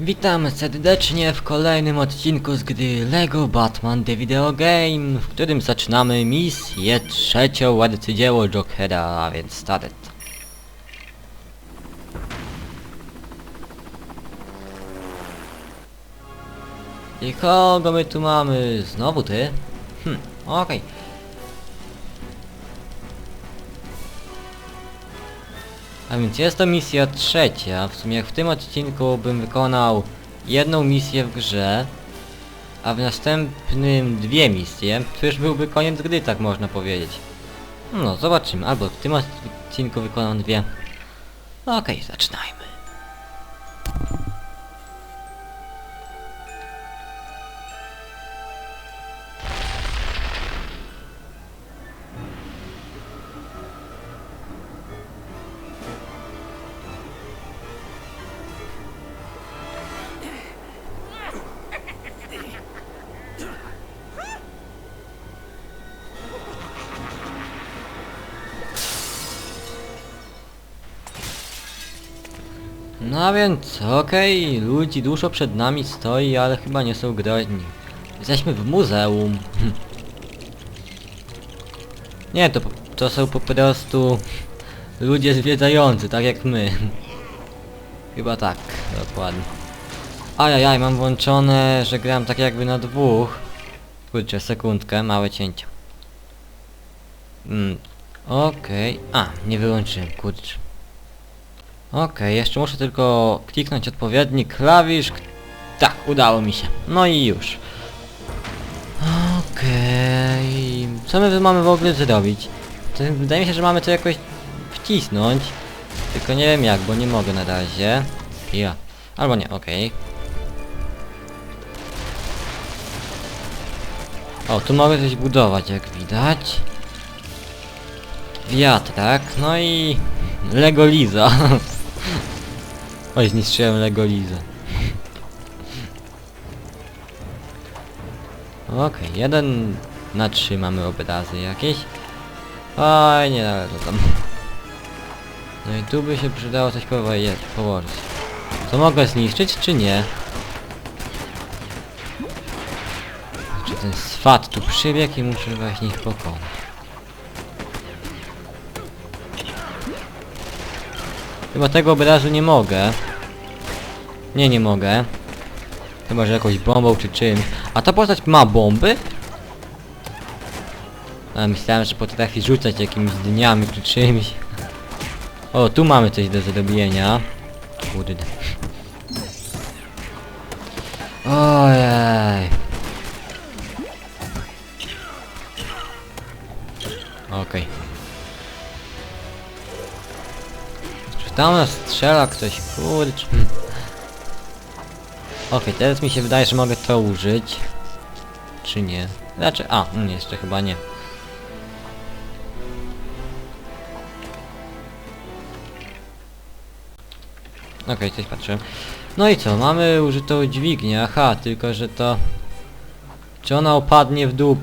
Witam serdecznie w kolejnym odcinku z gry LEGO Batman The Video Game, w którym zaczynamy misję trzecią arcydzieło Jokera, a więc start. I kogo my tu mamy? Znowu ty? Hm, okej. A więc jest to misja trzecia. W sumie jak w tym odcinku bym wykonał jedną misję w grze, a w następnym dwie misje, to już byłby koniec gry, tak można powiedzieć. No, zobaczymy. Albo w tym odcinku wykonam dwie. Okej, zaczynajmy. No więc, okej, ludzi dużo przed nami stoi, ale chyba nie są groźni. Jesteśmy w muzeum. Nie, to, to są po prostu ludzie zwiedzający, tak jak my. Chyba tak, dokładnie. Ajajaj, mam włączone, że gram tak jakby na dwóch. Kurczę, sekundkę, małe cięcie. Mm, okej. A, nie wyłączyłem, kurczę. Okej, jeszcze muszę tylko kliknąć odpowiedni klawisz. Tak, udało mi się. No i już. Okej. Co my mamy w ogóle zrobić? To wydaje mi się, że mamy to jakoś wcisnąć. Tylko nie wiem jak, bo nie mogę na razie. Ja. Albo nie, okej. O, tu mogę coś budować, jak widać. Wiatrak, no i... Legoliza. Oj, zniszczyłem Legolizę. Okej, jeden na trzy mamy obrazy jakieś. Oj, nie ale to tam. No i tu by się przydało coś położyć. To mogę zniszczyć, czy nie? Czy ten swat tu przybiegł i muszę właśnie ich pokonać. Chyba tego obrazu nie mogę. Nie, nie mogę. Chyba, że jakąś bombą czy czymś. A ta postać ma bomby? A myślałem, że potrafi rzucać jakimiś dniami czy czymś. O, tu mamy coś do zrobienia. Kurde. Ojej. Okej. Czy tam nas strzela ktoś? Kurcz. Okej, teraz mi się wydaje, że mogę to użyć. Czy nie? Znaczy, a, mm, jeszcze chyba nie. Okej, coś patrzę. No i co, mamy użytą dźwignię, aha, tylko że to... Czy ona opadnie w dół?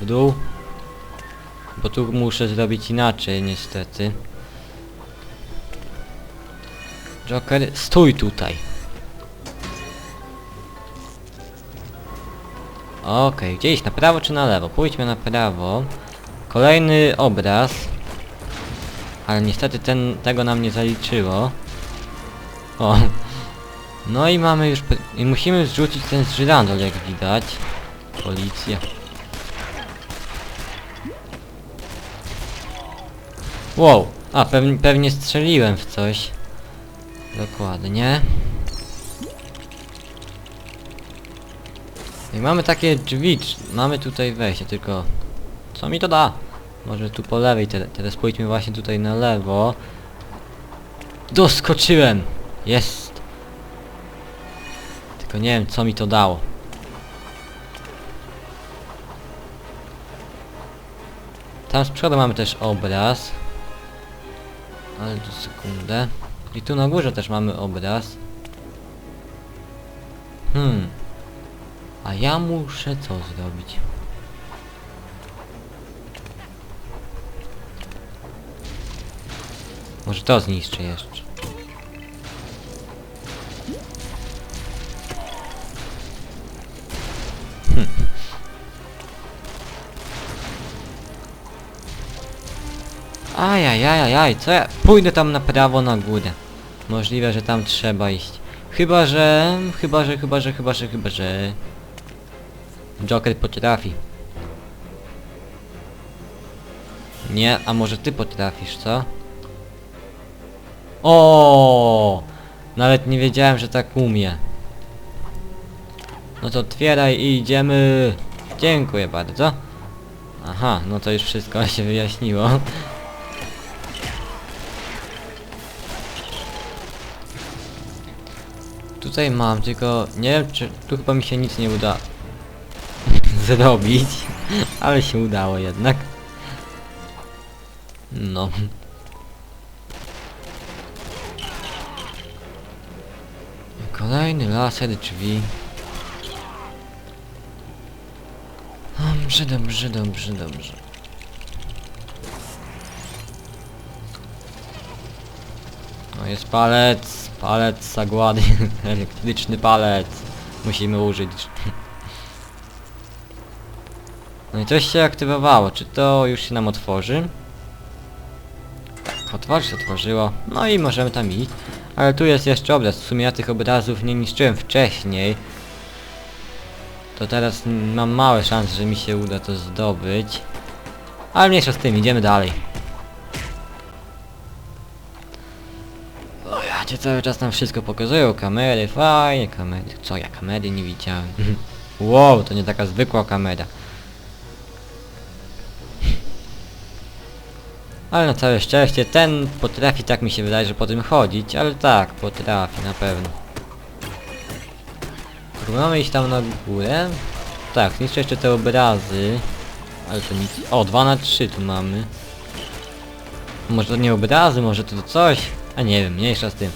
W dół? Bo tu muszę zrobić inaczej, niestety. Joker, stój tutaj. Okej, iść? Na prawo czy na lewo? Pójdźmy na prawo. Kolejny obraz. Ale niestety ten, tego nam nie zaliczyło. O. No i mamy już... I musimy zrzucić ten żyrandol, jak widać. Policja. Wow. A, pewnie, pewnie strzeliłem w coś. Dokładnie. I mamy takie drzwi, mamy tutaj wejście, tylko... Co mi to da? Może tu po lewej, te, teraz pójdźmy właśnie tutaj na lewo. Doskoczyłem! Jest! Tylko nie wiem, co mi to dało. Tam z przodu mamy też obraz. Ale tu sekundę. I tu na górze też mamy obraz. Hmm ja muszę co zrobić? Może to zniszczy jeszcze. Hm. Ajajajajaj, co ja? Pójdę tam na prawo na górę. Możliwe, że tam trzeba iść. Chyba, że... Chyba, że, chyba, że, chyba, że, chyba, że... Joker potrafi. Nie, a może ty potrafisz, co? O, Nawet nie wiedziałem, że tak umie. No to otwieraj i idziemy. Dziękuję bardzo. Aha, no to już wszystko się wyjaśniło. Tutaj mam, tylko nie wiem czy... Tu chyba mi się nic nie uda zrobić, ale się udało jednak. No. Kolejny laser drzwi. Dobrze, dobrze, dobrze, dobrze. No jest palec, palec zagłady, elektryczny palec. Musimy użyć. No i coś się aktywowało, czy to już się nam otworzy? Otworzyć się otworzyło, no i możemy tam iść. Ale tu jest jeszcze obraz, w sumie ja tych obrazów nie niszczyłem wcześniej. To teraz mam małe szanse, że mi się uda to zdobyć. Ale mniejsza z tym, idziemy dalej. O ja cię cały czas tam wszystko pokazują, kamery, fajnie, kamery. Co ja kamery nie widziałem? wow, to nie taka zwykła kamera. Ale na całe szczęście ten potrafi, tak mi się wydaje, że po tym chodzić, ale tak, potrafi na pewno. Próbujemy iść tam na górę. Tak, zniszczę jeszcze te obrazy. Ale to nic. O, 2 na 3 tu mamy. Może to nie obrazy, może to coś? A nie wiem, mniejsza z tym.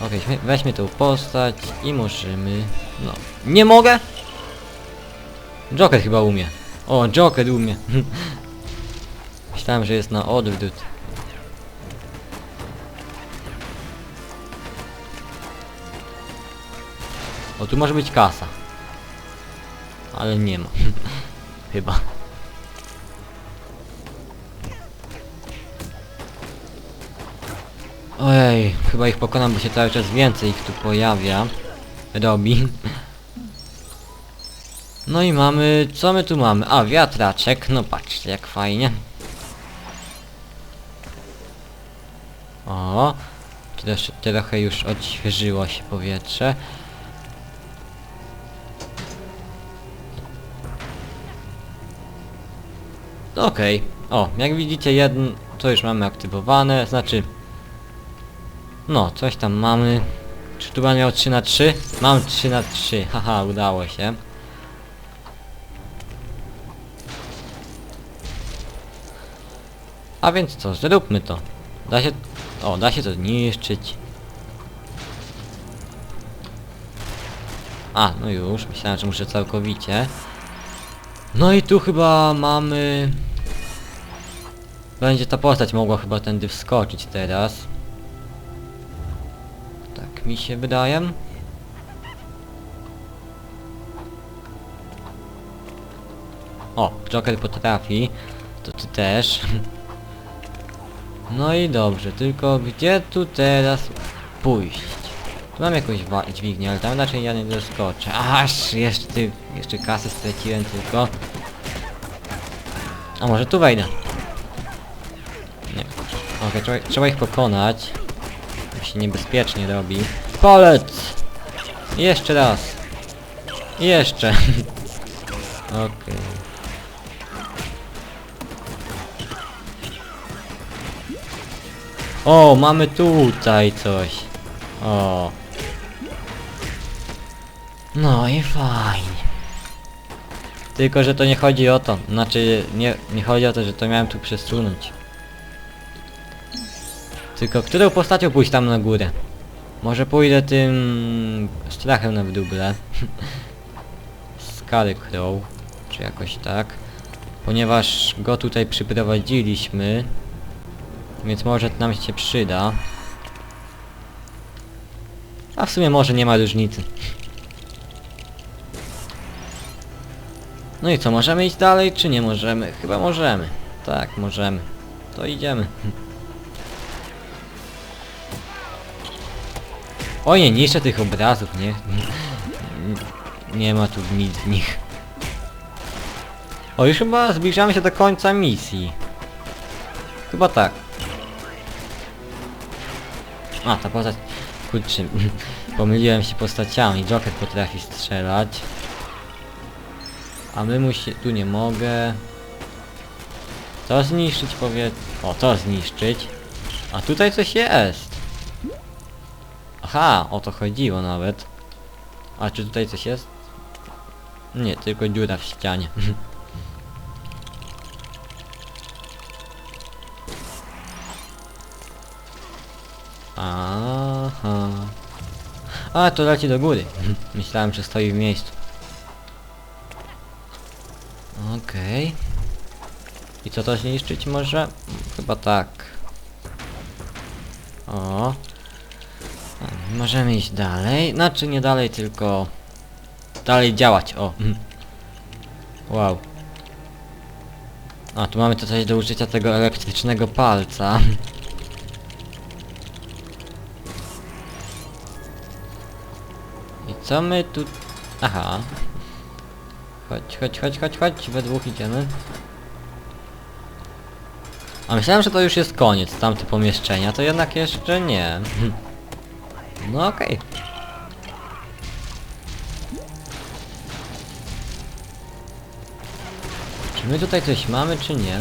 Okej, okay, weźmy tą postać i możemy... No. Nie mogę? Joker chyba umie. O, Joker umie. Myślałem, że jest na odwrót. O, tu może być kasa. Ale nie ma. Chyba. Ojej, chyba ich pokonam, bo się cały czas więcej ich tu pojawia. Robi. No i mamy... Co my tu mamy? A, wiatraczek. No patrzcie, jak fajnie. Też trochę już odświeżyło się powietrze. Okej. O, jak widzicie jeden, to już mamy aktywowane, znaczy... No, coś tam mamy. Czy tu będę miał 3 na 3? Mam 3 na 3, haha, udało się. A więc co, zróbmy to. Da się... O, da się to zniszczyć. A, no już, myślałem, że muszę całkowicie. No i tu chyba mamy... Będzie ta postać mogła chyba tędy wskoczyć teraz. Tak mi się wydaje. O, Joker potrafi. To ty też. No i dobrze, tylko gdzie tu teraz pójść? Tu mam jakąś dźwignię, ale tam raczej ja nie doskoczę. Aż jeszcze ty, jeszcze kasę straciłem tylko. A może tu wejdę? Nie. Okej, trzeba, trzeba ich pokonać. To się niebezpiecznie robi. Palec! Jeszcze raz. Jeszcze. Okej. O, mamy tutaj coś. O. No i fajnie. Tylko, że to nie chodzi o to. Znaczy, nie, nie chodzi o to, że to miałem tu przesunąć. Tylko, którą postacią pójść tam na górę? Może pójdę tym... strachem na wdóble. Scary Crow. Czy jakoś tak. Ponieważ go tutaj przyprowadziliśmy. Więc może to nam się przyda. A w sumie może nie ma różnicy. No i co, możemy iść dalej, czy nie możemy? Chyba możemy. Tak, możemy. To idziemy. O nie, niszczę tych obrazów, nie? Nie ma tu nic z nich. O, już chyba zbliżamy się do końca misji. Chyba tak. A, ta postać... Kurczę, pomyliłem się postaciami. Joker potrafi strzelać. A my musi... Tu nie mogę. To zniszczyć powie... O, to zniszczyć. A tutaj coś jest. Aha, o to chodziło nawet. A czy tutaj coś jest? Nie, tylko dziura w ścianie. Aha. A, to leci do góry. Myślałem, że stoi w miejscu. Okej. I co to zniszczyć może? Chyba tak. O. Możemy iść dalej. Znaczy nie dalej, tylko... Dalej działać, o. Wow. A, tu mamy to coś do użycia tego elektrycznego palca. co my tu... Aha. Chodź, chodź, chodź, chodź, chodź, we dwóch idziemy. A myślałem, że to już jest koniec, tamte pomieszczenia, to jednak jeszcze nie. No okej. Czy my tutaj coś mamy, czy nie?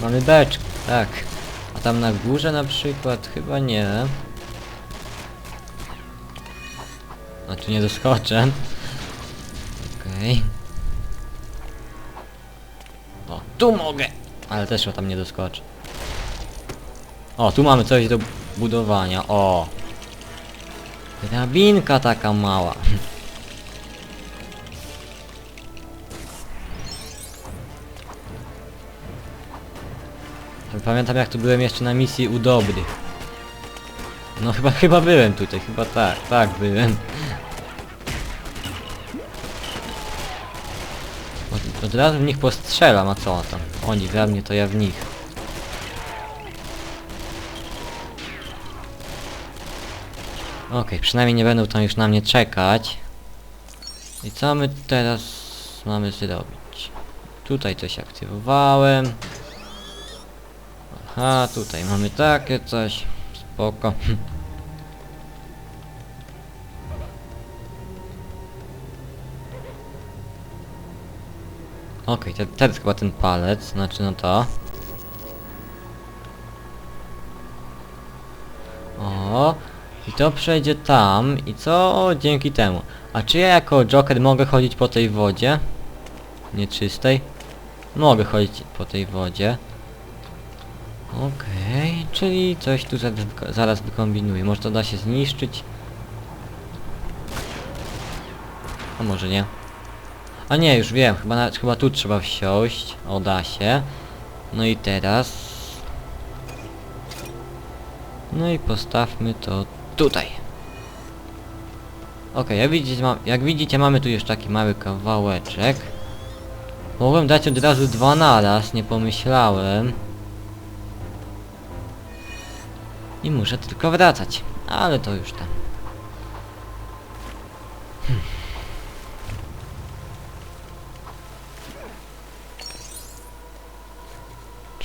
Mamy beczkę, tak. A tam na górze na przykład chyba nie. Znaczy nie doskoczę. Okej. O, tu mogę! Ale też o tam nie doskoczę. O, tu mamy coś do budowania. O! Drabinka taka mała. Pamiętam jak tu byłem jeszcze na misji u dobrych. No chyba, chyba byłem tutaj, chyba tak, tak byłem. Od, razu w nich postrzelam, a co tam? Oni we mnie, to ja w nich. Okej, przynajmniej nie będą tam już na mnie czekać. I co my teraz mamy zrobić? Tutaj coś aktywowałem. Aha, tutaj mamy takie coś. Spoko. Okej, te, teraz chyba ten palec, znaczy no to. O, i to przejdzie tam i co dzięki temu? A czy ja jako Joker mogę chodzić po tej wodzie? Nieczystej? Mogę chodzić po tej wodzie. Okej, czyli coś tu zaraz, zaraz wykombinuję. Może to da się zniszczyć? A może nie? A nie, już wiem, chyba, na, chyba tu trzeba wsiąść. O, da się. No i teraz... No i postawmy to tutaj. Okej, jak, widzicie, jak widzicie mamy tu już taki mały kawałeczek. Mogłem dać od razu dwa naraz, nie pomyślałem. I muszę tylko wracać. Ale to już tam.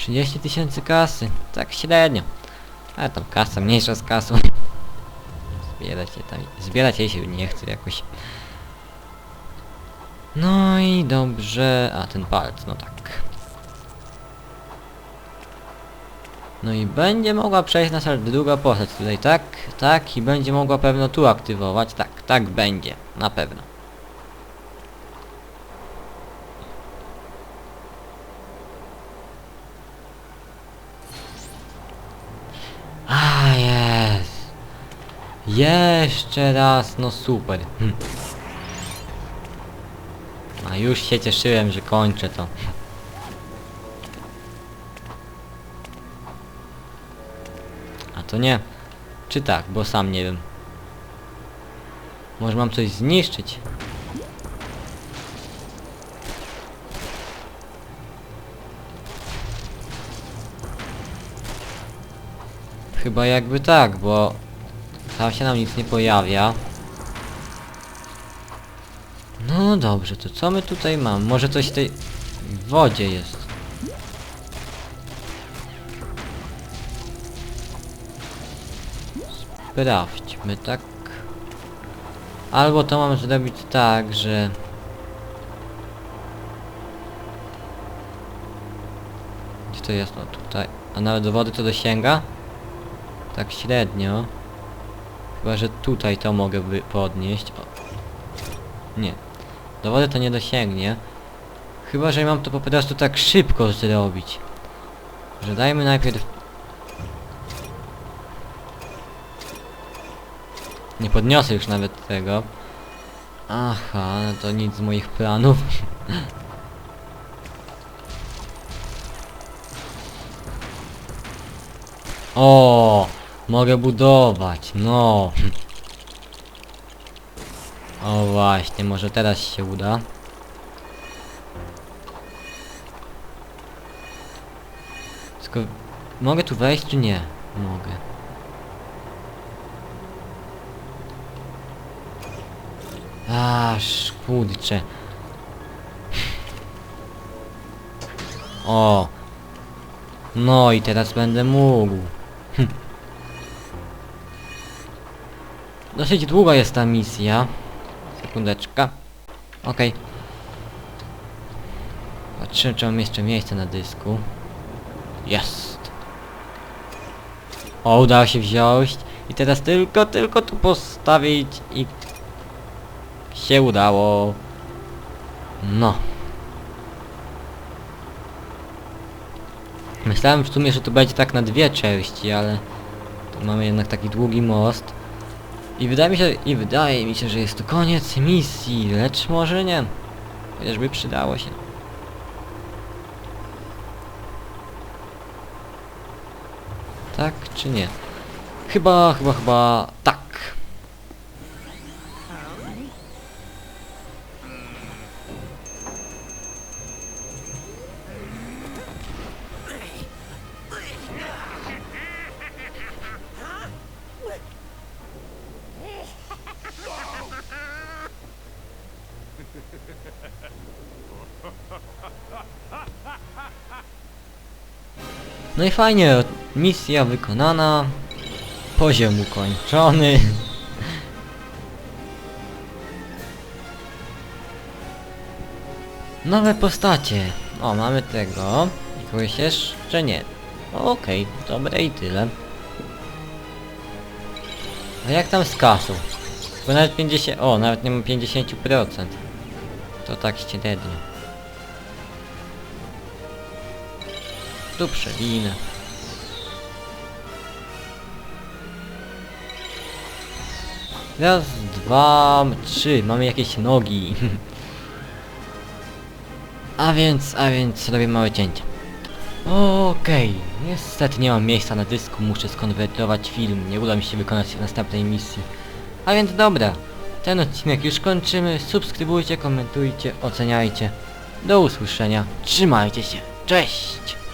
30 tysięcy kasy, tak średnio. Ale tam kasa mniejsza z kasą. Zbierać je tam, zbierać jej się nie chce jakoś. No i dobrze, a ten palc, no tak. No i będzie mogła przejść nasza druga postać tutaj, tak? Tak, i będzie mogła pewno tu aktywować, tak, tak będzie, na pewno. Jeszcze raz, no super. Hm. A już się cieszyłem, że kończę to. A to nie. Czy tak, bo sam nie wiem. Może mam coś zniszczyć? Chyba jakby tak, bo Tam się nam nic nie pojawia. No dobrze, to co my tutaj mamy? Może coś w tej wodzie jest. Sprawdźmy, tak? Albo to mam zrobić tak, że... Gdzie to jest? No tutaj. A nawet do wody to dosięga? Tak średnio. Chyba, że tutaj to mogę wy podnieść. O. Nie. Do wody to nie dosięgnie. Chyba, że mam to po prostu tak szybko zrobić. Że dajmy najpierw... Nie podniosę już nawet tego. Aha, no to nic z moich planów. O, mogę budować, no. O właśnie, może teraz się uda. Tylko mogę tu wejść czy nie? Mogę. Aż kurczę. O. No i teraz będę mógł. Dosyć długa jest ta misja. Sekundeczka. Okej. Patrzymy, czy mam jeszcze miejsce na dysku. Jest. O, udało się wziąć. I teraz tylko, tylko tu postawić i... Się udało. No. Myślałem w sumie, że to będzie tak na dwie części, ale... Tu mamy jednak taki długi most. I wydaje mi się, i wydaje mi się, że jest to koniec misji, lecz może nie. Chociażby przydało się. Tak czy nie? Chyba, chyba, chyba tak. No i fajnie, misja wykonana. Poziom ukończony. Nowe postacie. O, mamy tego. I Kogoś jeszcze nie. Okej, dobre i tyle. A jak tam z kasą? Bo nawet 50... O, nawet nie mam 50%. To tak średnio. Tu przewinę. Raz, dwa, trzy. Mamy jakieś nogi. a więc, a więc robię małe cięcie. Okej, niestety nie mam miejsca na dysku, muszę skonwertować film, nie uda mi się wykonać następnej misji. A więc dobra, ten odcinek już kończymy, subskrybujcie, komentujcie, oceniajcie. Do usłyszenia, trzymajcie się, cześć!